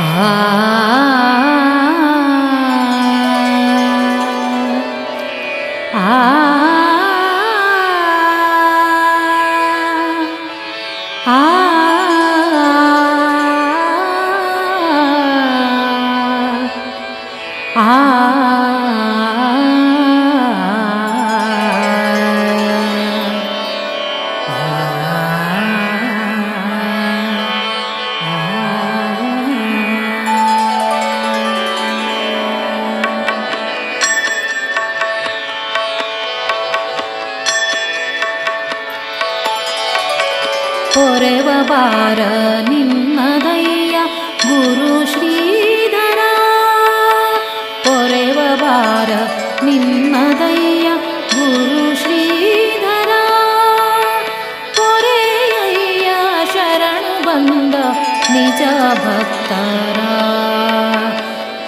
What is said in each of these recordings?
아. ಪೊರೆವ ಬಾರ ನಿನ್ನದಯ್ಯ ಗುರು ಶ್ರೀಧರ ಪೊರೆವ ಬಾರ ನಿನ್ನದಯ್ಯ ಗುರು ಶ್ರೀಧರ ಪೊರೆಯಯ್ಯ ಶರಣು ಬಂದ ನಿಜ ಭಕ್ತರ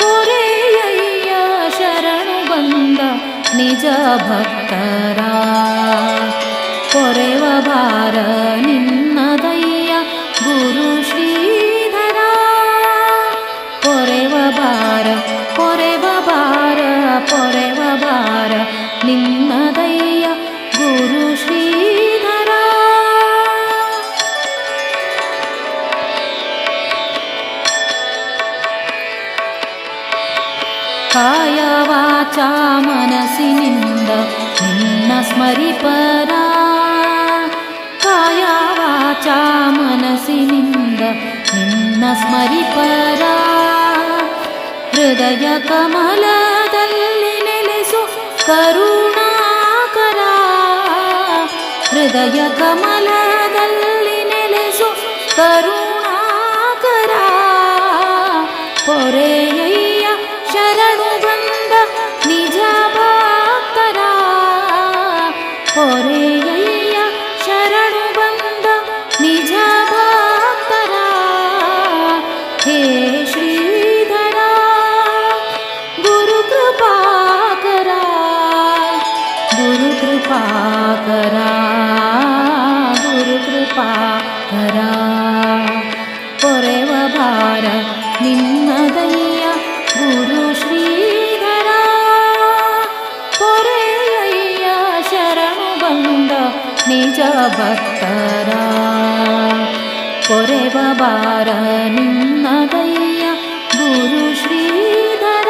ಪೊರೆಯಯ್ಯ ಶರಣು ಬಂದ ನಿಜ ಭಕ್ತರ ಪೊರೆವ ಬಾರ ನಿನ್ನದಯ್ಯ ಕಾಯ ವಾಚ ಮನಸ್ಸಿನಿಂದ ನಿನ್ನ ಸ್ಮರಿಪರ. ಕಾಯ ವಾಚ ಮನಸ್ಸಿನಿಂದ ನಿನ್ನ ಸ್ಮರಿಪರ. ಹೃದಯ ಕಮಲದಲ್ಲಿ ನೆಲೆಸು ಕರುಣಾಕರ. ಹೃದಯ ಕಮಲದಲ್ಲಿ ನೆಲೆಸು ಕರುಣಾಕರ. ಪೊರೆಯಯ್ಯ ಪೊರೆಯಯ್ಯ ಶರಣು ಬಂದ ನಿಜ ಭಕ್ತರ ಹೇ ಶ್ರೀಧರ ಗುರು ಕೃಪಾಕರ ಗುರು ಕೃಪಾಕರ ಗುರು ಕೃಪಾಕರ ಪೊರೆವ ಭಾರ ನಿನ್ನದಯ್ಯ ಭಕ್ತರ ಕೊರೆವ ಬಾರ ನಿನ್ನದಯ್ಯ ಗುರು ಶ್ರೀಧರ.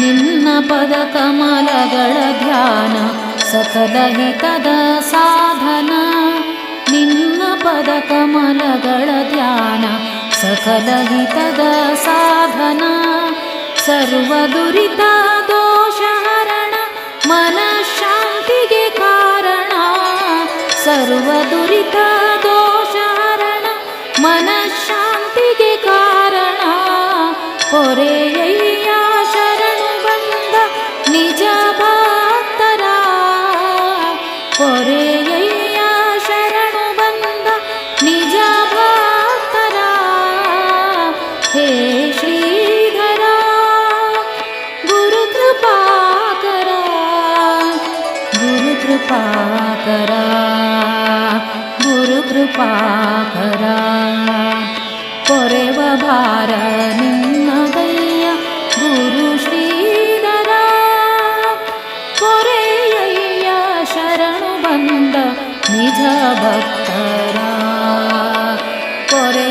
ನಿನ್ನ ಪದ ಕಮಲಗಳ ಧ್ಯಾನ ಸಕಲ ಹಿತದ ಸಾಧನ. ನಿನ್ನ ಪದ ಕಮಲಗಳ ಧ್ಯಾನ सकलहितदा साधना सर्वदुरिता दोषहरण मनःशान्तिगे कारण सर्वदुरिता दोषहरण मनःशान्तिगे कारण पोरेयै ಕೃಪಾಕರಾ. ಕೊರೆವ ಭಾರ ನಿನ್ನದಯ್ಯ ಗುರು ಶ್ರೀಧರ. ಕೊರೆಯಯ್ಯ ಶರಣು ಬಂದ ನಿಜ ಭಕ್ತರ. ಕೊರೆ